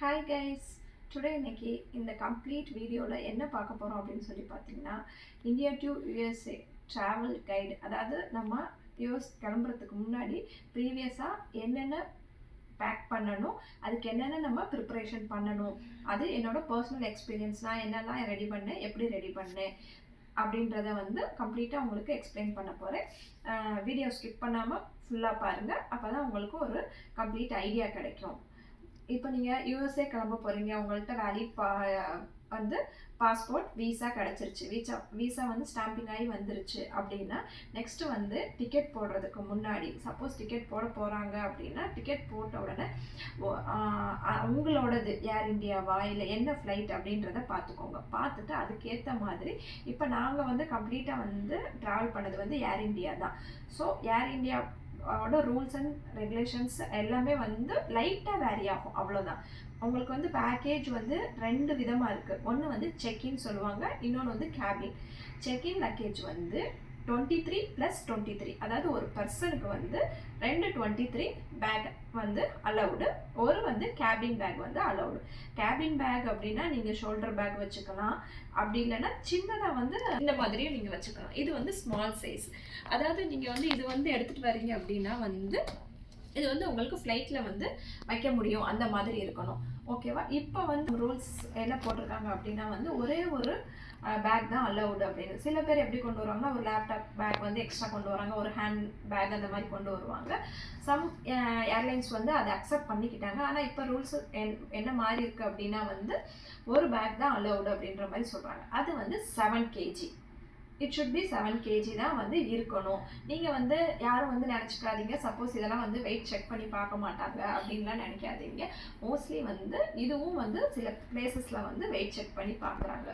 Hi guys today இன்னைக்கு இந்த complete வீடியோவில் என்ன பார்க்க போகிறோம் அப்படின்னு சொல்லி பார்த்தீங்கன்னா India to USA travel guide அதாவது நம்ம யூஎஸ் கிளம்புறதுக்கு முன்னாடி ப்ரீவியஸாக என்னென்ன பேக் பண்ணணும் அதுக்கு என்னென்ன நம்ம ப்ரிப்பரேஷன் பண்ணணும் அது என்னோடய பர்சனல் எக்ஸ்பீரியன்ஸ் நான் என்னெல்லாம் ரெடி பண்ணேன் எப்படி ரெடி பண்ணேன் அப்படின்றத வந்து கம்ப்ளீட்டாக உங்களுக்கு எக்ஸ்பிளைன் பண்ண போகிறேன் வீடியோ ஸ்கிப் பண்ணாமல் ஃபுல்லாக பாருங்கள் அப்போ தான் உங்களுக்கு ஒரு கம்ப்ளீட் ஐடியா கிடைக்கும். இப்போ நீங்கள் யூஎஸ்ஏ கிளம்ப போகிறீங்க உங்கள்கிட்ட வேலிட் பா வந்து பாஸ்போர்ட் வீசா கிடச்சிருச்சு. வீசா வீசா வந்து ஸ்டாம்பிங் ஆகி வந்துருச்சு அப்படின்னா நெக்ஸ்ட்டு வந்து டிக்கெட் போடுறதுக்கு முன்னாடி சப்போஸ் டிக்கெட் போட போகிறாங்க அப்படின்னா டிக்கெட் போட்ட உடனே உங்களோடது ஏர் இந்தியாவா இல்லை என்ன ஃப்ளைட் அப்படின்றத பார்த்துக்கோங்க பார்த்துட்டு அதுக்கேற்ற மாதிரி இப்போ நாங்கள் வந்து கம்ப்ளீட்டாக வந்து ட்ராவல் பண்ணது வந்து ஏர் இந்தியா தான். ஸோ ஏர் இந்தியா ஓட ரூல்ஸ் அண்ட் ரெகுலேஷன்ஸ் எல்லாமே வந்து லைட்டாக வேரி ஆகும். அவ்வளோதான் அவங்களுக்கு வந்து பேக்கேஜ் வந்து ரெண்டு விதமாக இருக்குது ஒன்று வந்து செக்இன் சொல்லுவாங்க இன்னொன்று வந்து கேபின் செக்இன் லக்கேஜ் வந்து twenty three plus twenty three அதாவது ஒரு பர்சனுக்கு வந்து ரெண்டு டுவெண்ட்டி த்ரீ பேக் வந்து அலவுடு ஒரு வந்து கேபின் பேக் வந்து அலவுடு கேபின் பேக் அப்படின்னா நீங்கள் ஷோல்டர் பேக் வச்சுக்கலாம். அப்படி இல்லைன்னா சின்னதாக வந்து இந்த மாதிரியும் நீங்கள் வச்சுக்கலாம். இது வந்து ஸ்மால் சைஸ் அதாவது நீங்கள் வந்து இது வந்து எடுத்துகிட்டு வரீங்க அப்படின்னா வந்து இது வந்து உங்களுக்கு ஃப்ளைட்டில் வந்து வைக்க முடியும். அந்த மாதிரி இருக்கணும். ஓகேவா இப்போ வந்து ரூல்ஸ் என்ன போட்டிருக்காங்க அப்படின்னா வந்து ஒரே ஒரு பேக் தான் அலௌடு அப்படின்னு. சில பேர் எப்படி கொண்டு வருவாங்கன்னா ஒரு லேப்டாப் பேக் வந்து எக்ஸ்ட்ரா கொண்டு வராங்க ஒரு ஹேண்ட் பேக் அந்த மாதிரி கொண்டு வருவாங்க. சம் ஏர்லைன்ஸ் வந்து அதை அக்செப்ட் பண்ணிக்கிட்டாங்க. ஆனால் இப்போ ரூல்ஸ் என்ன மாதிரி இருக்குது அப்படின்னா வந்து ஒரு பேக் தான் அலௌடு அப்படின்ற மாதிரி சொல்கிறாங்க அது வந்து seven KG it should be seven KG தான் வந்து இருக்கணும். நீங்கள் வந்து யாரும் வந்து நினச்சிக்காதீங்க. சப்போஸ் இதெல்லாம் வந்து வெயிட் செக் பண்ணி பார்க்க மாட்டாங்க அப்படின்லாம் நினைக்காதீங்க. மோஸ்ட்லி வந்து இதுவும் வந்து சில பிளேசஸில் வந்து வெயிட் செக் பண்ணி பார்க்குறாங்க.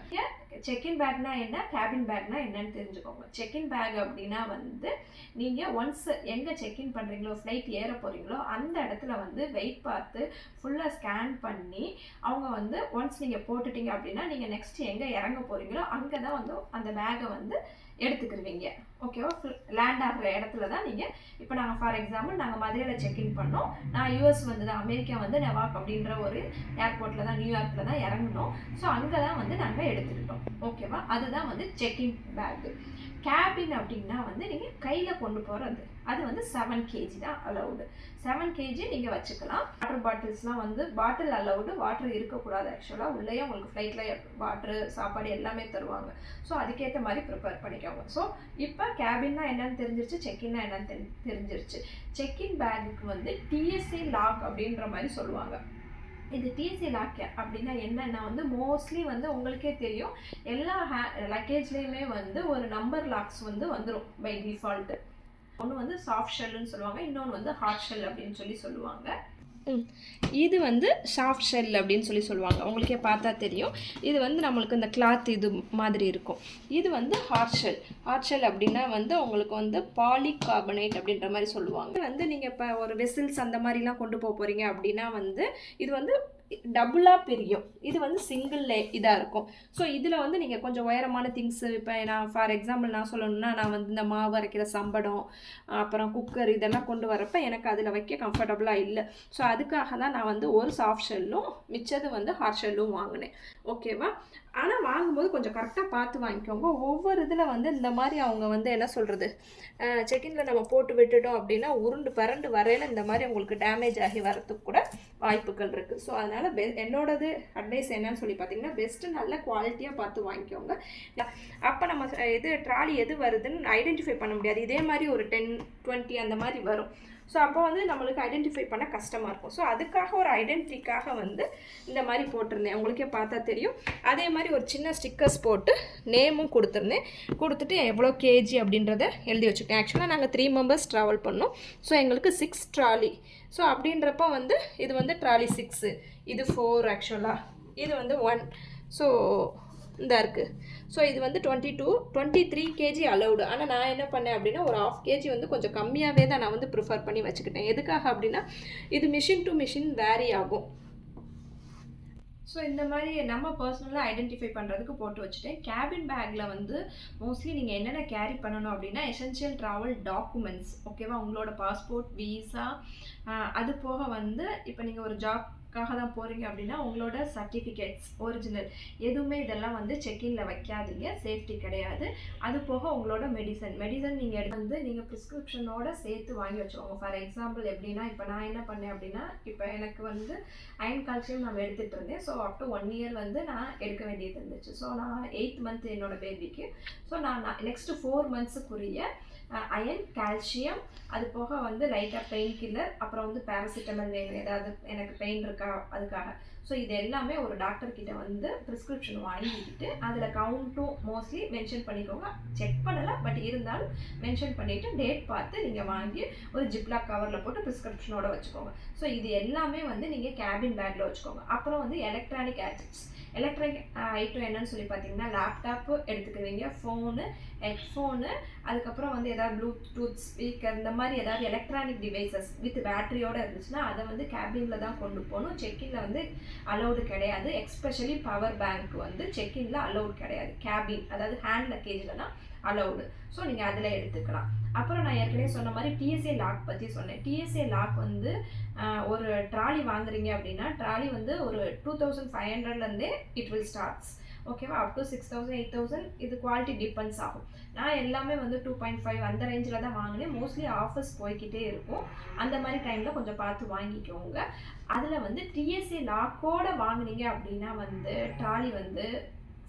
செக்இன் பேக்னா என்ன? கேபின் பேக்னா என்னன்னு தெரிஞ்சுக்கோங்க. செக்இன் பேக் அப்படின்னா வந்து நீங்கள் ஒன்ஸ் எங்கே செக்இன் பண்ணுறீங்களோ ஃப்ளைட் ஏற போகிறீங்களோ அந்த இடத்துல வந்து வெயிட் பார்த்து ஃபுல்லாக ஸ்கேன் பண்ணி அவங்க வந்து ஒன்ஸ் நீங்கள் போட்டுட்டீங்க அப்படின்னா நீங்கள் நெக்ஸ்ட் எங்கே இறங்க போகிறீங்களோ அங்கே தான் வந்து அந்த பேக்கை வந்து எடுத்துக்கிருவீங்க. ஓகேவா லேண்ட் ஆகிற இடத்துல தான் நீங்கள் இப்போ நாங்கள் ஃபார் எக்ஸாம்பிள் நாங்கள் மதுரையில் செக்இன் பண்ணோம். நான் யூஎஸ் வந்து தான் அமெரிக்கா வந்து நெவாக் அப்படின்ற ஒரு ஏர்போர்ட்டில் தான் நியூயார்க்கில் தான் இறங்கணும் ஸோ அங்கே தான் வந்து நாங்கள் எடுத்துக்கிட்டோம். ஓகேவா அதுதான் வந்து செக்இன் பேக்கு கேபின் அப்படின்னா வந்து நீங்கள் கையில் கொண்டு போகிறது அது வந்து செவன் கேஜி தான் அலௌடு செவன் கேஜி நீங்கள் வச்சுக்கலாம். வாட்டர் பாட்டில்ஸ்லாம் வந்து பாட்டில் அலௌடு வாட்டர் இருக்கக்கூடாது ஆக்சுவலாக உள்ளேயே உங்களுக்கு ஃப்ளைட்டில் வாட்டர் சாப்பாடு எல்லாமே தருவாங்க. ஸோ அதுக்கேற்ற மாதிரி ப்ரிப்பேர் பண்ணிக்கோங்க. ஸோ இப்போ கேபின்னா என்னென்னு தெரிஞ்சிருச்சு செக்இன்னா என்னென்னு தெரி தெரிஞ்சிருச்சு. செக்இன் பேக்குக்கு வந்து டிஎஸ்சி லாக் அப்படின்ற மாதிரி சொல்லுவாங்க. இது டிசி லாக்கே அப்படின்னா என்னன்னா வந்து மோஸ்ட்லி வந்து உங்களுக்கே தெரியும். எல்லா ஹே லக்கேஜ்லேயுமே வந்து ஒரு நம்பர் லாக்ஸ் வந்து வந்துடும் பை டிஃபால்ட்டு ஒன்று வந்து சாஃப்ட் ஷெல்லுன்னு சொல்லுவாங்க இன்னொன்று வந்து ஹார்ட் ஷெல் அப்படின்னு சொல்லி சொல்லுவாங்க. இது வந்து சாஃப்ட் ஷெல் அப்படின்னு சொல்லி சொல்லுவாங்க. உங்களுக்கே பார்த்தா தெரியும். இது வந்து நம்மளுக்கு இந்த கிளாத் இது மாதிரி இருக்கும். இது வந்து ஹார்ட் ஷெல் ஹார்ட் ஷெல் அப்படின்னா வந்து உங்களுக்கு வந்து பாலிகார்பனேட் அப்படின்ற மாதிரி சொல்லுவாங்க. வந்து நீங்கள் இப்போ ஒரு வெசில்ஸ் அந்த மாதிரிலாம் கொண்டு போக போகிறீங்க அப்படின்னா வந்து இது வந்து டபுளாக பிரியும். இது வந்து சிங்கிள் லே இதாக இருக்கும். ஸோ இதில் வந்து நீங்கள் கொஞ்சம் உயரமான திங்ஸு இப்போ நான் ஃபார் எக்ஸாம்பிள் நான் சொல்லணும்னா நான் வந்து இந்த மாவு அரைக்கிற சம்படம் அப்புறம் குக்கர் இதெல்லாம் கொண்டு வரப்போ எனக்கு அதில் வைக்க கம்ஃபர்டபுளாக இல்லை. ஸோ அதுக்காக தான் நான் வந்து ஒரு சாஃப்ட் ஷெல்லும் மிச்சது வந்து ஹார்ட் ஷெல்லும் வாங்கினேன். ஓகேவா ஆனால் வாங்கும்போது கொஞ்சம் கரெக்டாக பார்த்து வாங்கிக்கோங்க. ஒவ்வொரு இதில் வந்து இந்த மாதிரி அவங்க வந்து என்ன சொல்கிறது செக்கின்ல நம்ம போட்டு விட்டுட்டோம் அப்படின்னா உருண்டு பரண்டு வரையில இந்த மாதிரி உங்களுக்கு டேமேஜ் ஆகி வரத்துக்கு கூட வாய்ப்புகள் இருக்குது ஸோ அதனால் பெ என்னோடது அட்வைஸ் என்னன்னு சொல்லி பார்த்தீங்கன்னா பெஸ்ட்டு நல்ல குவாலிட்டியாக பார்த்து வாங்கிக்கோங்க. அப்போ நம்ம இது ட்ராலி எது வருதுன்னு ஐடென்டிஃபை பண்ண முடியாது. இதே மாதிரி ஒரு டென் டுவெண்ட்டி அந்த மாதிரி வரும். ஸோ அப்போ வந்து நம்மளுக்கு ஐடென்டிஃபை பண்ண கஷ்டமாக இருக்கும். ஸோ அதுக்காக ஒரு ஐடென்டிட்டிக்காக வந்து இந்த மாதிரி போட்டிருந்தேன். உங்களுக்கே பார்த்தா தெரியும். அதே மாதிரி ஒரு சின்ன ஸ்டிக்கர்ஸ் போட்டு நேமும் கொடுத்துருந்தேன். கொடுத்துட்டு எவ்வளோ கேஜி அப்படின்றத எழுதி வச்சுருக்கேன் ஆக்சுவலாக நாங்கள் த்ரீ மெம்பர்ஸ் ட்ராவல் பண்ணோம். ஸோ எங்களுக்கு சிக்ஸ் ட்ராலி ஸோ அப்படின்றப்ப வந்து இது வந்து ட்ராலி சிக்ஸு இது ஃபோர் ஆக்சுவலாக இது வந்து ஒன் ஸோ இந்த இருக்குது ஸோ இது வந்து twenty two twenty three KG allowed ஆனால் நான் என்ன பண்ணேன் அப்படின்னா ஒரு ஆஃப் கேஜி வந்து கொஞ்சம் கம்மியாகவே தான் நான் வந்து ப்ரிஃபர் பண்ணி வச்சுக்கிட்டேன். எதுக்காக அப்படின்னா இது மிஷின் டு மிஷின் வேரி ஆகும். ஸோ இந்த மாதிரி நம்ம பர்சனலாக ஐடென்டிஃபை பண்ணுறதுக்கு போட்டு வச்சுட்டேன். கேபின் பேக்கில் வந்து மோஸ்ட்லி நீங்கள் என்னென்ன கேரி பண்ணணும் அப்படின்னா எசென்ஷியல் ட்ராவல் டாக்குமெண்ட்ஸ் ஓகேவா உங்களோட பாஸ்போர்ட் வீசா அது போக வந்து இப்போ நீங்கள் ஒரு ஜாப் ஒர்க்காக தான் போகிறீங்க அப்படின்னா உங்களோட சர்டிஃபிகேட்ஸ் ஒரிஜினல் எதுவுமே இதெல்லாம் வந்து செக்கிங்கில் வைக்காதீங்க. சேஃப்டி கிடையாது. அது போக உங்களோட மெடிசன் மெடிசன் நீங்கள் எடுத்து வந்து நீங்கள் ப்ரிஸ்கிரிப்ஷனோட சேர்த்து வாங்கி வச்சுக்கோங்க. ஃபார் எக்ஸாம்பிள் எப்படின்னா இப்போ நான் என்ன பண்ணேன் அப்படின்னா இப்போ எனக்கு வந்து அயன் கால்சியம் நான் எடுத்துகிட்டு இருந்தேன். So up to one year வந்து நான் எடுக்க வேண்டியது இருந்துச்சு. ஸோ நான் எயித் மந்த் என்னோட பேபிக்கு ஸோ நான் நெக்ஸ்ட்டு ஃபோர் மந்த்ஸுக்குரிய அயன் கால்சியம் அது போக வந்து லைட்டாக பெயின் கில்லர் அப்புறம் வந்து பேராசிட்டமல் வேணும் ஏதாவது எனக்கு பெயின் இருக்கா அதுக்காக. ஸோ இது எல்லாமே ஒரு டாக்டர் கிட்ட வந்து ப்ரிஸ்கிரிப்ஷன் வாங்கிக்கிட்டு அதில் கவுண்ட்டும் மோஸ்ட்லி மென்ஷன் பண்ணிக்கோங்க. செக் பண்ணலை பட் இருந்தாலும் மென்ஷன் பண்ணிவிட்டு டேட் பார்த்து நீங்கள் வாங்கி ஒரு ஜிப்லாக் கவரில் போட்டு ப்ரிஸ்கிரிப்ஷனோட வச்சுக்கோங்க. ஸோ இது எல்லாமே வந்து நீங்கள் கேபின் பேக்கில் வச்சுக்கோங்க. அப்புறம் வந்து எலக்ட்ரானிக் கேட்ஜெட்ஸ் எலக்ட்ரானிக் ஐட்டம் என்னன்னு சொல்லி பார்த்தீங்கன்னா லேப்டாப்பு எடுத்துக்குவீங்க ஃபோனு ஹெட்ஃபோனு அதுக்கப்புறம் வந்து ஏதாவது ப்ளூடூத் ஸ்பீக்கர் இந்த மாதிரி ஏதாவது எலக்ட்ரானிக் டிவைசஸ் வித் பேட்டரியோடு இருந்துச்சுன்னா அதை வந்து கேபினில் தான் கொண்டு போகணும். செக்கிங்கில் வந்து அலௌடு கிடையாது. எக்ஸ்பெஷலி பவர் பேங்க் வந்து செக்கிங்கில் அலௌடு கிடையாது. கேபின் அதாவது ஹேண்ட் லக்கேஜில் தான் அலௌடு ஸோ நீங்கள் அதில் எடுத்துக்கலாம். அப்புறம் நான் ஏற்கனவே சொன்ன மாதிரி டிஎஸ்ஏ லாக் பற்றி சொன்னேன். டிஎஸ்ஏ லாக் வந்து ஒரு ட்ராலி வாங்குறீங்க அப்படின்னா ட்ராலி வந்து ஒரு டூ தௌசண்ட் ஃபைவ் ஹண்ட்ரட்லேருந்தே இட் வில் ஸ்டார்ட்ஸ் ஓகேவா up to six thousand eight thousand இது குவாலிட்டி டிபெண்ட்ஸ் ஆகும். நான் எல்லாமே வந்து டூ பாயிண்ட் ஃபைவ் அந்த ரேஞ்சில் தான் வாங்கினேன். மோஸ்ட்லி ஆஃபர்ஸ் போய்கிட்டே இருக்கும். அந்த மாதிரி டைமில் கொஞ்சம் பார்த்து வாங்கிக்கோங்க. அதில் வந்து டிஎஸ்சி லாக்கோடு வாங்கினீங்க அப்படின்னா வந்து ட்ராலி வந்து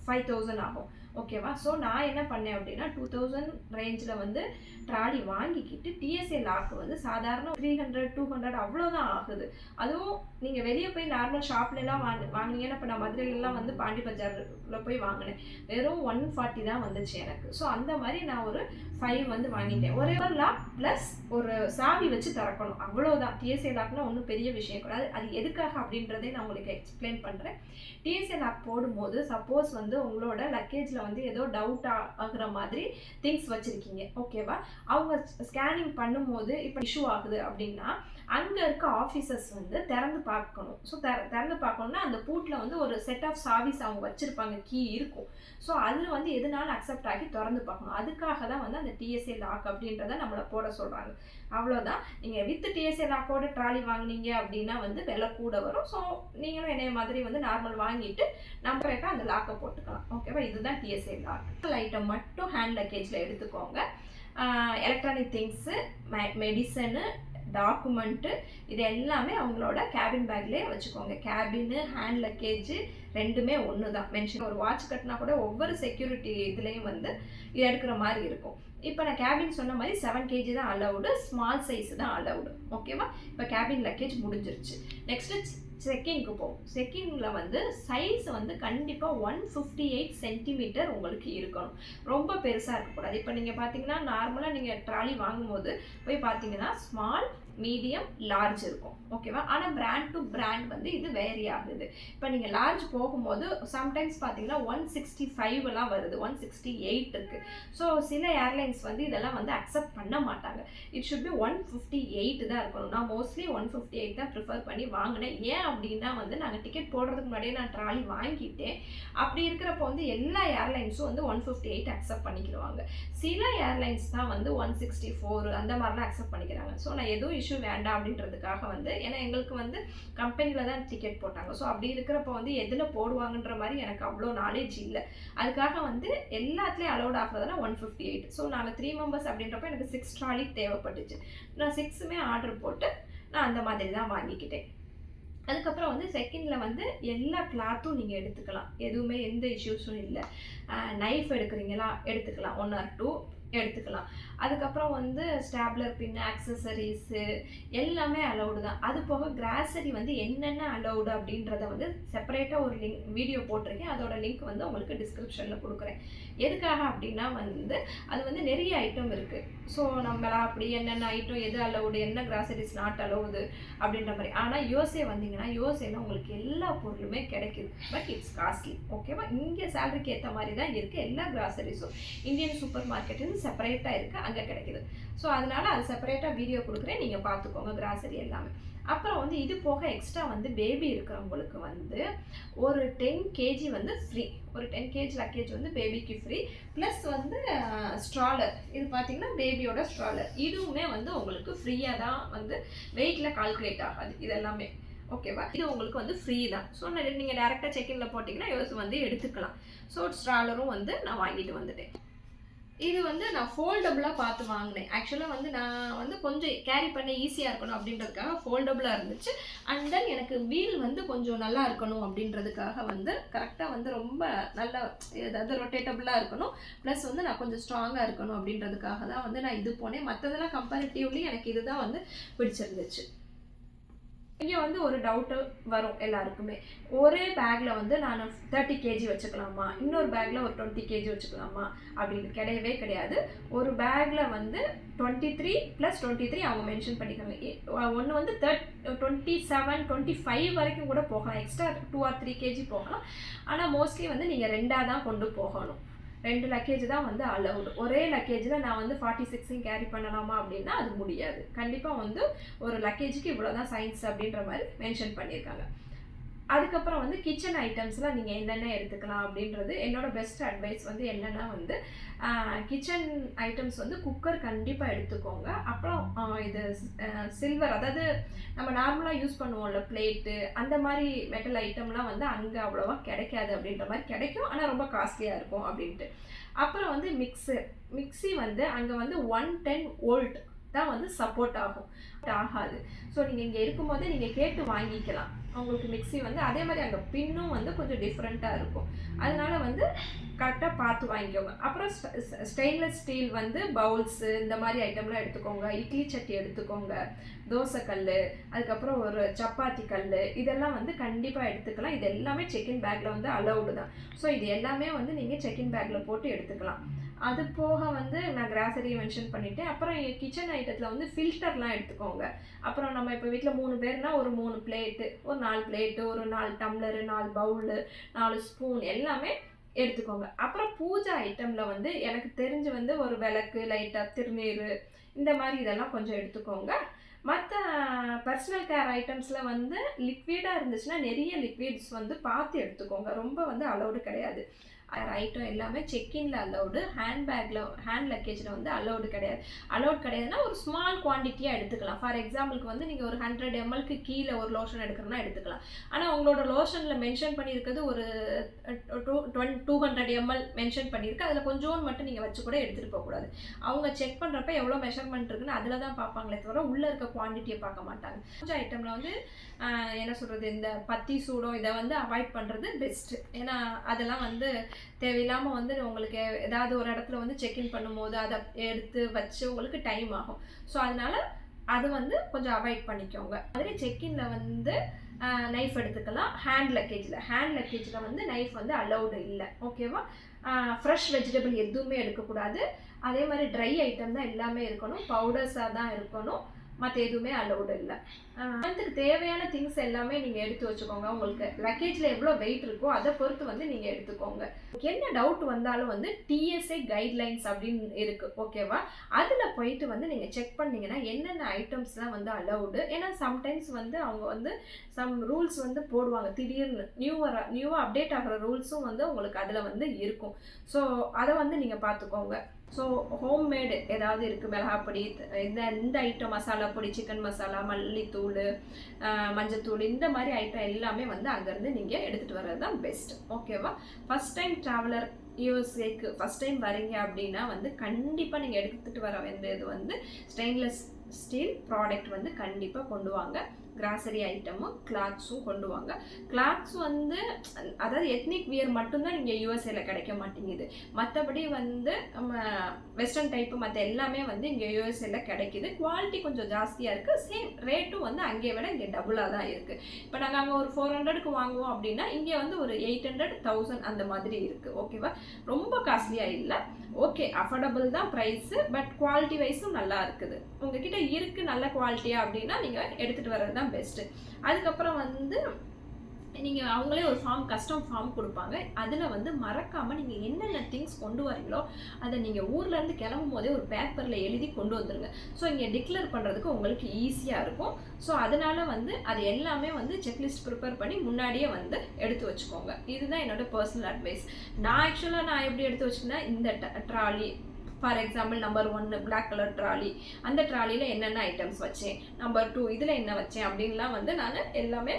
ஃபைவ் தௌசண்ட் ஆகும். ஓகேவா ஸோ நான் என்ன பண்ணேன் அப்படின்னா டூ தௌசண்ட் ரேஞ்சில் வந்து ட்ராலி வாங்கிக்கிட்டு டிஎஸ்ஏ லாக்கு வந்து சாதாரண த்ரீ ஹண்ட்ரட் டூ ஹண்ட்ரட் அவ்வளோதான் ஆகுது. அதுவும் நீங்கள் வெளியே போய் நார்மல் ஷாப்லலாம் வாங்க வாங்கினீங்கன்னா இப்போ நான் மதுரையிலலாம் வந்து பாண்டி பஜாரில் போய் வாங்கினேன். வெறும் ஒன் ஃபார்ட்டி தான் வந்துச்சு எனக்கு. ஸோ அந்த மாதிரி நான் ஒரு ஃபைவ் வந்து வாங்கிட்டேன். ஒரே ஒரு லாக் ப்ளஸ் ஒரு சாவி வச்சு திறக்கணும். அவ்வளோதான் டிஎஸ்ஏ லாக்னா ஒன்றும் பெரிய விஷயம் கூடாது அது எதுக்காக அப்படின்றதே நான் உங்களுக்கு எக்ஸ்பிளைன் பண்ணுறேன் டிஎஸ்ஏ லாக் போடும்போது சப்போஸ் வந்து உங்களோட லக்கேஜில் வந்து ஏதோ டவுட் ஆகுற மாதிரி திங்ஸ் வச்சுருக்கீங்க. ஓகேவா அவங்க ஸ்கேனிங் பண்ணும்போது இப்போ இஷ்யூ ஆகுது அப்படின்னா அங்கே இருக்க ஆஃபீஸர்ஸ் வந்து திறந்து பார்க்கணும். ஸோ திற திறந்து பார்க்கணுன்னா அந்த பூட்டில் வந்து ஒரு செட் ஆஃப் சாவிஸ் அவங்க வச்சுருப்பாங்க. கீ இருக்கும். ஸோ அதில் வந்து எதுனாலும் அக்செப்ட் ஆகி திறந்து பார்க்கணும். அதுக்காக தான் வந்து அந்த டிஎஸ்ஏ லாக் அப்படின்றத நம்மளை போட சொல்கிறாங்க அவ்வளோதான் நீங்கள் வித் டிஎஸ்ஏ லாக்கோட ட்ராலி வாங்கினீங்க அப்படின்னா வந்து விலை கூட வரும். ஸோ நீங்களும் என்னைய மாதிரி வந்து நார்மல் வாங்கிட்டு நம்ம நம்பரேட்டாக அந்த லாக்கை போட்டுக்கலாம். ஓகேவா இதுதான் டிஎஸ்ஏ லாக் ஐட்டம் மட்டும் ஹேண்ட் லக்கேஜில் எடுத்துக்கோங்க. எலக்ட்ரானிக் திங்ஸு மெ மெடிசனு டாக்குமெண்ட்டு இது எல்லாமே அவங்களோட கேபின் பேக்லேயே வச்சுக்கோங்க. கேபின்னு ஹேண்ட் லக்கேஜு ரெண்டுமே ஒன்று தான் மென்ஷன் ஒரு வாட்ச் கட்டினா கூட ஒவ்வொரு செக்யூரிட்டி இதுலேயும் வந்து எடுக்கிற மாதிரி இருக்கும். இப்போ நான் கேபின் சொன்ன மாதிரி செவன் கேஜி தான் அலவுடு ஸ்மால் சைஸ் தான் அலவுடு ஓகேவா இப்போ கேபின் லக்கேஜ் முடிஞ்சிருச்சு. நெக்ஸ்ட்டு செக்கிங்க்கு போகும். செக்கிங்கில் வந்து சைஸ் வந்து கண்டிப்பாக ஒன் ஃபிஃப்டி எயிட் சென்டிமீட்டர் உங்களுக்கு இருக்கணும். ரொம்ப பெருசாக இருக்கக்கூடாது. இப்போ நீங்கள் பார்த்தீங்கன்னா நார்மலாக நீங்கள் ட்ராலி வாங்கும்போது போய் பார்த்தீங்கன்னா ஸ்மால் மீடியம் லார்ஜ் இருக்கும். ஓகேவா ஆனால் பிராண்ட் டு பிராண்ட் வந்து இது வேரி ஆகுது. இப்போ நீங்கள் லார்ஜ் போகும்போது சம்டைம்ஸ் பார்த்தீங்கன்னா ஒன் சிக்ஸ்டி ஃபைவ்லாம் வருது. ஒன் சிக்ஸ்டி எயிட் இருக்குது ஸோ சில ஏர்லைன்ஸ் வந்து இதெல்லாம் வந்து அக்செப்ட் பண்ண மாட்டாங்க. It should be one fifty eight தான் இருக்கணும். நான் மோஸ்ட்லி ஒன் ஃபிஃப்டி எயிட் தான் ப்ரிஃபர் பண்ணி வாங்கினேன். ஏன் அப்படின்னா வந்து நாங்கள் டிக்கெட் போடுறதுக்கு முன்னாடியே நான் ட்ராலி வாங்கிட்டேன். அப்படி இருக்கிறப்போ வந்து எல்லா ஏர்லைன்ஸும் வந்து ஒன் ஃபிஃப்டி எயிட் அக்செப்ட் பண்ணிக்கிடுவாங்க. சில ஏர்லைன்ஸ் தான் வந்து ஒன் சிக்ஸ்டி ஃபோர் அந்த மாதிரிலாம் அக்செப்ட் பண்ணிக்கிறாங்க. ஸோ நான் எதுவும் இஷ்யூ வேண்டாம் அப்படின்றதுக்காக வந்து ஏன்னா எங்களுக்கு வந்து கம்பெனியில் தான் டிக்கெட் போட்டாங்க. ஸோ அப்படி இருக்கிறப்ப வந்து எதில் போடுவாங்கன்ற மாதிரி எனக்கு அவ்வளோ நாலேஜ் இல்லை. அதுக்காக வந்து எல்லாத்துலேயும் அலோட் ஆகிறதுனா ஒன் ஃபிஃப்டி எயிட் ஸோ நாங்கள் த்ரீ மெம்பர்ஸ் அப்படின்றப்ப எனக்கு சிக்ஸ் ட்ராலி தேவைப்பட்டுச்சு. நான் சிக்ஸுமே ஆர்டர் போட்டு நான் அந்த மாதிரி தான் வாங்கிக்கிட்டேன். அதுக்கப்புறம் வந்து செகண்டில் வந்து எல்லா கிளாத்தும் நீங்கள் எடுத்துக்கலாம். எதுவுமே எந்த இஷ்யூஸும் இல்லை. நைஃப் எடுக்கிறீங்களா? எடுத்துக்கலாம். ஒன் ஆர் டூ எடுத்துக்கலாம். அதுக்கப்புறம் வந்து ஸ்டாப்லர் பின் ஆக்சசரிஸு எல்லாமே அலௌடு தான். அது போக கிராசரி வந்து என்னென்ன அலௌடு அப்படின்றத வந்து செப்பரேட்டாக ஒரு லிங்க் வீடியோ போட்டிருக்கேன். அதோட லிங்க் வந்து உங்களுக்கு டிஸ்கிரிப்ஷனில் கொடுக்குறேன். எதுக்காக அப்படின்னா வந்து அது வந்து நிறைய ஐட்டம் இருக்குது ஸோ நம்மளா அப்படி என்னென்ன ஐட்டம் எது அலௌடு என்ன கிராசரிஸ் நாட் அலௌடு அப்படின்ற மாதிரி. ஆனால் யோசே வந்தீங்கன்னா யோசையில் உங்களுக்கு எல்லா பொருளுமே கிடைக்குது. பட் இட்ஸ் காஸ்ட்லி ஓகேவா இங்கே சேலரிக்கு ஏற்ற மாதிரி தான் இருக்குது எல்லா கிராசரிஸும் இந்தியன் சூப்பர் மார்க்கெட்டுன்னு செப்பரேட்டாக இருக்குது அங்கே கிடைக்குது. ஸோ அதனால் அது செப்பரேட்டாக வீடியோ கொடுக்குறேன். நீங்கள் பார்த்துக்கோங்க கிராசரி எல்லாமே. அப்புறம் வந்து இது போக எக்ஸ்ட்ரா வந்து பேபி இருக்கிறவங்களுக்கு வந்து ஒரு டென் கேஜி வந்து ஃப்ரீ ஒரு டென் கேஜி லக்கேஜ் வந்து பேபிக்கு ஃப்ரீ ப்ளஸ் வந்து ஸ்ட்ராலர் இது பார்த்தீங்கன்னா பேபியோட ஸ்ட்ராலர் இதுவுமே வந்து உங்களுக்கு ஃப்ரீயாக தான் வந்து வெயிட்டில் கால்குலேட் ஆகாது. இது எல்லாமே. ஓகேவா இது உங்களுக்கு வந்து ஃப்ரீ தான். ஸோ நீங்கள் டேரெக்டாக செக்இனில் போட்டிங்கன்னா யோசி வந்து எடுத்துக்கலாம். ஸோ ஸ்ட்ராலரும் வந்து நான் வாங்கிட்டு வந்துட்டேன். இது வந்து நான் ஃபோல்டபுளாக பார்த்து வாங்கினேன். ஆக்சுவலாக வந்து நான் வந்து கொஞ்சம் கேரி பண்ண ஈஸியாக இருக்கணும் அப்படின்றதுக்காக ஃபோல்டபுளாக இருந்துச்சு. அண்ட் தென் எனக்கு வீல் வந்து கொஞ்சம் நல்லா இருக்கணும் அப்படின்றதுக்காக வந்து கரெக்டாக வந்து ரொம்ப நல்ல அதாவது ரொட்டேட்டபுளாக இருக்கணும். ப்ளஸ் வந்து நான் கொஞ்சம் ஸ்ட்ராங்காக இருக்கணும் அப்படின்றதுக்காக தான் வந்து நான் இது போனேன். மற்றதெல்லாம் கம்பேரிட்டிவ்லி எனக்கு இதுதான் வந்து பிடிச்சிருந்துச்சு. இங்கே வந்து ஒரு டவுட்டு வரும் எல்லாருக்குமே. ஒரே பேக்கில் வந்து நான் தேர்ட்டி கேஜி வச்சுக்கலாமா? இன்னொரு பேக்கில் ஒரு டுவெண்ட்டி கேஜி வச்சுக்கலாமா? அப்படின்னு கிடையவே கிடையாது. ஒரு பேக்கில் வந்து twenty three plus twenty three அவங்க மென்ஷன் பண்ணிக்கிறாங்க. ஒன்று வந்து third twenty seven twenty five வரைக்கும் கூட போகலாம். Extra two or three KG போகலாம். ஆனால் மோஸ்ட்லி வந்து நீங்கள் ரெண்டாக தான் கொண்டு போகணும். ரெண்டு லக்கேஜ் தான் வந்து அலவுடு ஒரே லக்கேஜில் நான் வந்து ஃபார்ட்டி சிக்ஸையும் கேரி பண்ணலாமா அப்படின்னா அது முடியாது. கண்டிப்பாக வந்து ஒரு லக்கேஜுக்கு இவ்வளோ தான் சயின்ஸ் அப்படின்ற மாதிரி மென்ஷன் பண்ணியிருக்காங்க. அதுக்கப்புறம் வந்து கிச்சன் ஐட்டம்ஸ்லாம் நீங்கள் என்னென்ன எடுத்துக்கலாம் அப்படின்றது என்னோட பெஸ்ட் அட்வைஸ் வந்து என்னென்னா வந்து கிச்சன் ஐட்டம்ஸ் வந்து குக்கர் கண்டிப்பாக எடுத்துக்கோங்க. அப்புறம் இது சில்வர் அதாவது நம்ம நார்மலாக யூஸ் பண்ணுவோம்ல பிளேட்டு அந்த மாதிரி மெட்டல் ஐட்டம்லாம் வந்து அங்கே அவ்வளோவா கிடைக்காது அப்படின்ற மாதிரி கிடைக்கும். ஆனால் ரொம்ப காஸ்ட்லியாக இருக்கும் அப்படின்ட்டு. அப்புறம் வந்து மிக்ஸர் மிக்ஸி வந்து அங்கே வந்து ஒன் டென் ஓல்ட் தான் வந்து சப்போர்ட் ஆகும். ஆகாது. ஸோ நீங்கள் இங்கே இருக்கும்போதே நீங்கள் கேட்டு வாங்கிக்கலாம். அவங்களுக்கு மிக்சி வந்து அதே மாதிரி அங்கே பின்னும் வந்து கொஞ்சம் டிஃப்ரெண்ட்டாக இருக்கும். அதனால வந்து கரெக்டாக பார்த்து வாங்கிக்கோங்க. அப்புறம் ஸ்டெயின்லெஸ் ஸ்டீல் வந்து பவுல்ஸு இந்த மாதிரி ஐட்டம்லாம் எடுத்துக்கோங்க. இட்லி சட்டி எடுத்துக்கோங்க. தோசைக்கல் அதுக்கப்புறம் ஒரு சப்பாத்தி கல் இதெல்லாம் வந்து கண்டிப்பாக எடுத்துக்கலாம். இது எல்லாமே செக்கின் பேக்கில் வந்து அலௌடு தான். ஸோ இது எல்லாமே வந்து நீங்கள் செக்கின் பேக்கில் போட்டு எடுத்துக்கலாம். அது போக வந்து நான் கிராசரி மென்ஷன் பண்ணிவிட்டேன் அப்புறம் கிச்சன் ஐட்டத்தில் வந்து ஃபில்டர்லாம் எடுத்துக்கோங்க. அப்புறம் நம்ம இப்போ வீட்டில் மூணு பேர்னா ஒரு மூணு பிளேட்டு ஒரு நாலு பிளேட்டு ஒரு நாலு டம்ளரு நாலு பவுலு நாலு ஸ்பூன் எல்லாமே எடுத்துக்கோங்க. அப்புறம் பூஜை ஐட்டமில் வந்து எனக்கு தெரிஞ்சு வந்து ஒரு விளக்கு லைட்டாக திருநீர் இந்த மாதிரி இதெல்லாம் கொஞ்சம் எடுத்துக்கோங்க. மற்ற பர்சனல் கேர் ஐட்டம்ஸில் வந்து லிக்விடாக இருந்துச்சுன்னா நிறைய லிக்விட்ஸ் வந்து பார்த்து எடுத்துக்கோங்க. ரொம்ப வந்து அலௌடு கிடையாது. ஐட்டம் எல்லாமே செக்இன்ல அலௌடு ஹேண்ட்பேக்கில் ஹேண்ட் லக்கேஜில் வந்து அலௌடு கிடையாது. அலௌட் கிடையாதுன்னா ஒரு ஸ்மால் குவான்டிட்டியாக எடுத்துக்கலாம். ஃபார் எக்ஸாம்பிளுக்கு வந்து நீங்கள் ஒரு ஹண்ட்ரட் எம்எல்க்கு கீழே ஒரு லோஷன் எடுக்கிறனா எடுத்துக்கலாம். ஆனால் உங்களோட லோஷனில் மென்ஷன் பண்ணியிருக்கிறது ஒரு டூ டுவென் டூ ஹண்ட்ரட் எம்எல் மென்ஷன் பண்ணியிருக்கு. அதில் கொஞ்சோண்டு மட்டும் நீங்கள் வச்சு கூட எடுத்துகிட்டு போகக்கூடாது. அவங்க செக் பண்ணுறப்ப எவ்வளோ மெஷர்மெண்ட் இருக்குன்னு அதில் தான் பார்ப்பாங்களே தவிர உள்ளே இருக்க குவான்டிட்டியை பார்க்க மாட்டாங்க. கொஞ்சம் ஐட்டமில் வந்து என்ன சொல்கிறது இந்த பத்தி சூடம் இதை வந்து அவாய்ட் பண்ணுறது பெஸ்ட்டு ஏன்னா அதெல்லாம் வந்து தேவையில்லாமல் வந்து உங்களுக்கு ஏதாவது ஒரு இடத்துல வந்து செக்இன் பண்ணும்போது அதை எடுத்து வச்சு உங்களுக்கு டைம் ஆகும். ஸோ அதனால் அது வந்து கொஞ்சம் அவாய்ட் பண்ணிக்கோங்க. மாதிரி செக்இனில் வந்து நைஃப் எடுத்துக்கலாம். ஹேண்ட் லக்கேஜில் ஹேண்ட் லக்கேஜில் வந்து நைஃப் வந்து அலௌடு இல்லை. ஓகேவா ஃப்ரெஷ் வெஜிடபிள் எதுவுமே எடுக்கக்கூடாது. அதே மாதிரி ட்ரை ஐட்டம் தான் எல்லாமே இருக்கணும். பவுடர்ஸாக தான் இருக்கணும். மற்ற எதுவுமே அலௌடு இல்லை மந்த்துக்கு தேவையான திங்ஸ் எல்லாமே நீங்கள் எடுத்து வச்சுக்கோங்க. உங்களுக்கு லக்கேஜில் எவ்வளோ வெயிட் இருக்கோ அதை பொறுத்து வந்து நீங்கள் எடுத்துக்கோங்க. என்ன டவுட் வந்தாலும் வந்து டிஎஸ்ஏ கைட்லைன்ஸ் அப்படின்னு இருக்குது ஓகேவா அதில் போயிட்டு வந்து நீங்கள் செக் பண்ணிங்கன்னா என்னென்ன ஐட்டம்ஸ்லாம் வந்து அலௌடு ஏன்னா சம்டைம்ஸ் வந்து அவங்க வந்து சம் ரூல்ஸ் வந்து போடுவாங்க. திடீர்னு நியூவராக நியூவாக அப்டேட் ஆகிற ரூல்ஸும் வந்து உங்களுக்கு அதில் வந்து இருக்கும். ஸோ அதை வந்து நீங்கள் பார்த்துக்கோங்க. ஸோ ஹோம்மேடு ஏதாவது இருக்குது மிளகாப்பொடி இந்த இந்த ஐட்டம் மசாலா பொடி சிக்கன் மசாலா மல்லித்தூள் மஞ்சத்தூள் இந்த மாதிரி ஐட்டம் எல்லாமே வந்து அங்கேருந்து நீங்கள் எடுத்துகிட்டு வர்றது தான் பெஸ்ட் ஓகேவா ஃபஸ்ட் டைம் ட்ராவலர் யூஎஸ்ஏக்கு ஃபஸ்ட் டைம் வரீங்க அப்படின்னா வந்து கண்டிப்பாக நீங்கள் எடுத்துகிட்டு வர வேண்டியது வந்து ஸ்டெயின்லெஸ் ஸ்டீல் ப்ராடக்ட் வந்து கண்டிப்பாக கொண்டு வாங்க. கிராசரி ஐட்டமும் கிளாத்ஸும் கொண்டு வாங்க. கிளாத்ஸ் வந்து அதாவது எத்னிக் வியர் மட்டும்தான் இங்கே யூஎஸ்ஏல கிடைக்க மாட்டேங்குது. மற்றபடி வந்து நம்ம வெஸ்டர்ன் டைப்பு மற்ற எல்லாமே வந்து இங்கே யூஎஸ்ஏல கிடைக்கிது. குவாலிட்டி கொஞ்சம் ஜாஸ்தியாக இருக்குது சேம் ரேட்டும் வந்து அங்கே விட இங்கே டபுளாக தான் இருக்குது இப்போ நாங்கள் அங்கே ஒரு ஃபோர் ஹண்ட்ரடுக்கு வாங்குவோம் அப்படின்னா இங்கே வந்து ஒரு எயிட் ஹண்ட்ரட் தௌசண்ட் அந்த மாதிரி இருக்குது ஓகேவா ரொம்ப காஸ்ட்லியாக இல்லை. ஓகே அஃபோர்டபுள் தான் ப்ரைஸு பட் குவாலிட்டி வைஸும் நல்லா இருக்குது. உங்ககிட்ட இருக்குது நல்ல குவாலிட்டியாக அப்படின்னா நீங்கள் எடுத்துகிட்டு வர்றது தான் பெஸ்ட்டு அதுக்கப்புறம் வந்து நீங்கள் அவங்களே ஒரு ஃபார்ம் கஸ்டம் ஃபார்ம் கொடுப்பாங்க. அதில் வந்து மறக்காமல் நீங்கள் என்னென்ன திங்ஸ் கொண்டு வரீங்களோ அதை நீங்கள் ஊர்லேருந்து கிளம்பும் போதே ஒரு பேப்பரில் எழுதி கொண்டு வந்துடுங்க ஸோ இங்கே டிக்ளேர் பண்ணுறதுக்கு உங்களுக்கு ஈஸியாக இருக்கும். ஸோ அதனால் வந்து அது எல்லாமே வந்து செக்லிஸ்ட் ப்ரிப்பேர் பண்ணி முன்னாடியே வந்து எடுத்து வச்சுக்கோங்க. இதுதான் என்னோட பர்சனல் அட்வைஸ் நான் ஆக்சுவலாக நான் எப்படி எடுத்து வச்சுக்கினா இந்த ட்ராலி ஃபார் எக்ஸாம்பிள் நம்பர் ஒன்று பிளாக் கலர் ட்ராலி அந்த ட்ராலியில் என்னென்ன ஐட்டம்ஸ் வச்சேன்? நம்பர் டூ இதில் என்ன வச்சேன்? அப்படின்லாம் வந்து நான் எல்லாமே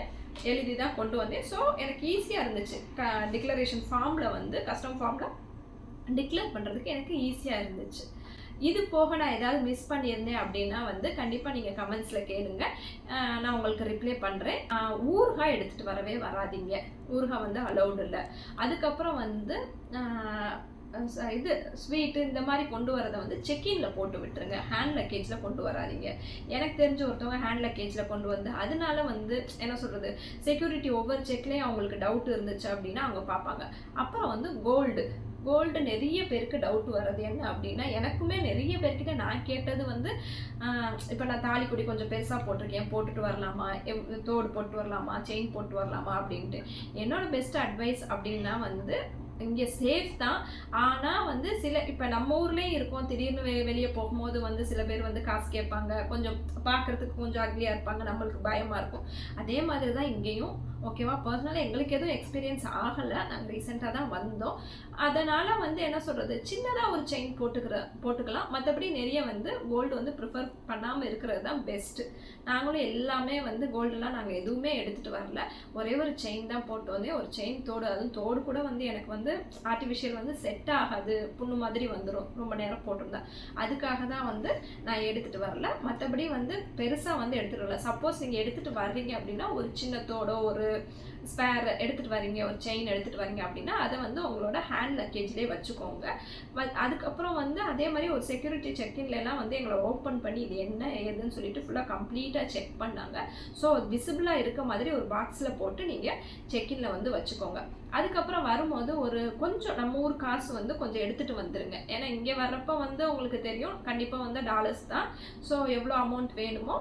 எழுதி தான் கொண்டு வந்தேன். ஸோ எனக்கு ஈஸியாக இருந்துச்சு. க டிக்ளரேஷன் ஃபார்மில் வந்து கஸ்டம் ஃபார்மில் டிக்ளேர் பண்ணுறதுக்கு எனக்கு ஈஸியாக இருந்துச்சு. இது போக நான் ஏதாவது மிஸ் பண்ணியிருந்தேன் அப்படின்னா வந்து கண்டிப்பாக நீங்கள் கமெண்ட்ஸில் கேளுங்க. நான் உங்களுக்கு ரிப்ளை பண்ணுறேன் ஊறுகாய் எடுத்துகிட்டு வரவே வராதீங்க. ஊறுகாய் வந்து அலௌடு இல்லை. அதுக்கப்புறம் வந்து இது ஸ்வீட்டு இந்த மாதிரி கொண்டு வரதை வந்து செக்கின்ல போட்டு விட்டுருங்க. ஹேண்ட் லக்கேஜில் கொண்டு வராதீங்க. எனக்கு தெரிஞ்ச ஒருத்தவங்க ஹேண்ட் லக்கேஜில் கொண்டு வந்து அதனால வந்து என்ன சொல்கிறது செக்யூரிட்டி ஒவ்வொரு செக்லேயும் அவங்களுக்கு டவுட் இருந்துச்சு அப்படின்னா அவங்க பார்ப்பாங்க. அப்புறம் வந்து கோல்டு கோல்டு நிறைய பேருக்கு டவுட் வர்றது என்ன அப்படின்னா எனக்குமே நிறைய பேர்கிட்ட நான் கேட்டது வந்து இப்போ நான் தாலிக்குடி கொஞ்சம் பெருசாக போட்டிருக்கேன் போட்டுட்டு வரலாமா? எவ்- தோடு போட்டு வரலாமா? செயின் போட்டு வரலாமா? அப்படின்ட்டு. என்னோட பெஸ்ட் அட்வைஸ் அப்படின்னா வந்து இங்கே சேஃப் தான். ஆனால் வந்து சில இப்போ நம்ம ஊர்லேயே இருக்கோம். திடீர்னு வெ வெளியே போகும்போது வந்து சில பேர் வந்து காசு கேட்பாங்க. கொஞ்சம் பார்க்குறதுக்கு கொஞ்சம் அக்லியாக இருப்பாங்க. நம்மளுக்கு பயமாக இருக்கும். அதே மாதிரி தான் இங்கேயும் ஓகேவா பர்சனலாக எங்களுக்கு எதுவும் எக்ஸ்பீரியன்ஸ் ஆகலை. நாங்கள் ரீசெண்டாக தான் வந்தோம். அதனால் வந்து என்ன சொல்கிறது சின்னதாக ஒரு செயின் போட்டுக்கிற போட்டுக்கலாம். மற்றபடி நிறைய வந்து கோல்டு வந்து ப்ரிஃபர் பண்ணாமல் இருக்கிறது தான் பெஸ்ட்டு நாங்களும் எல்லாமே வந்து கோல்டெல்லாம் நாங்கள் எதுவுமே எடுத்துகிட்டு வரல. ஒரே ஒரு செயின் தான் போட்டு வந்தேன் ஒரு செயின் தோடு அதுவும் தோடு கூட வந்து எனக்கு வந்து ஆர்டிஃபிஷியல் வந்து செட் ஆகாது புண்ணு மாதிரி வந்துடும் ரொம்ப நேரம் போட்டிருந்தா. அதுக்காக தான் வந்து நான் எடுத்துகிட்டு வரல. மற்றபடி வந்து பெருசாக வந்து எடுத்துகிட்டு வரல. சப்போஸ் நீங்கள் எடுத்துகிட்டு வர்றீங்க அப்படின்னா ஒரு சின்ன தோடோ ஒரு ஸ்பேர் எடுத்துகிட்டு வரீங்க ஒரு செயின் எடுத்துகிட்டு வரீங்க அப்படின்னா அதை வந்து உங்களோட ஹேண்ட் லக்கேஜ்லேயே வச்சுக்கோங்க. அதுக்கப்புறம் வந்து அதே மாதிரி ஒரு செக்யூரிட்டி செக்இன்லாம் வந்து எங்களை ஓப்பன் பண்ணி இது என்ன ஏதுன்னு சொல்லிட்டு ஃபுல்லாக கம்ப்ளீட்டாக செக் பண்ணாங்க. ஸோ விசிபிளாக இருக்க மாதிரி ஒரு பாக்ஸில் போட்டு நீங்கள் செக்கின்ல வந்து வச்சுக்கோங்க. அதுக்கப்புறம் வரும்போது ஒரு கொஞ்சம் நம்ம ஊர் காசு வந்து கொஞ்சம் எடுத்துகிட்டு வந்துடுங்க ஏன்னா இங்கே வர்றப்ப வந்து உங்களுக்கு தெரியும் கண்டிப்பாக வந்து டாலர்ஸ் தான். ஸோ எவ்வளோ அமௌண்ட் வேணுமோ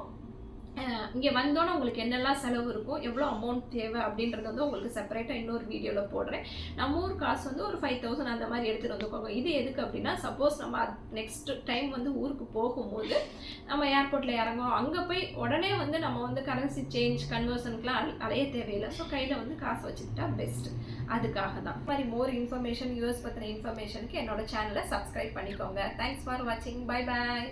இங்கே வந்தோன்னே உங்களுக்கு என்னெல்லாம் செலவு இருக்கும் எவ்வளோ அமௌண்ட் தேவை அப்படின்றது வந்து உங்களுக்கு செப்பரேட்டாக இன்னொரு வீடியோவில் போடுறேன். நம்ம ஊர் காசு வந்து ஒரு ஃபைவ் தௌசண்ட் அந்த மாதிரி எடுத்துகிட்டு வந்துக்கோங்க. இது எதுக்கு அப்படின்னா சப்போஸ் நம்ம நெக்ஸ்ட் டைம் வந்து ஊருக்கு போகும்போது நம்ம ஏர்போர்ட்டில் இறங்குவோம். அங்கே போய் உடனே வந்து நம்ம வந்து கரன்சி சேஞ்ச் கன்வர்ஷனுக்குலாம் அலைய தேவையில்லை. ஸோ கையில் வந்து காசு வச்சுக்கிட்டா பெஸ்ட் அதுக்காக தான். இந்த மாதிரி மோர் இன்ஃபர்மேஷன் யூஎஸ் பற்றின இன்ஃபர்மேஷனுக்கு என்னோட சேனலை சப்ஸ்கிரைப் பண்ணிக்கோங்க. தேங்க்ஸ் ஃபார் வாட்சிங் பை பாய்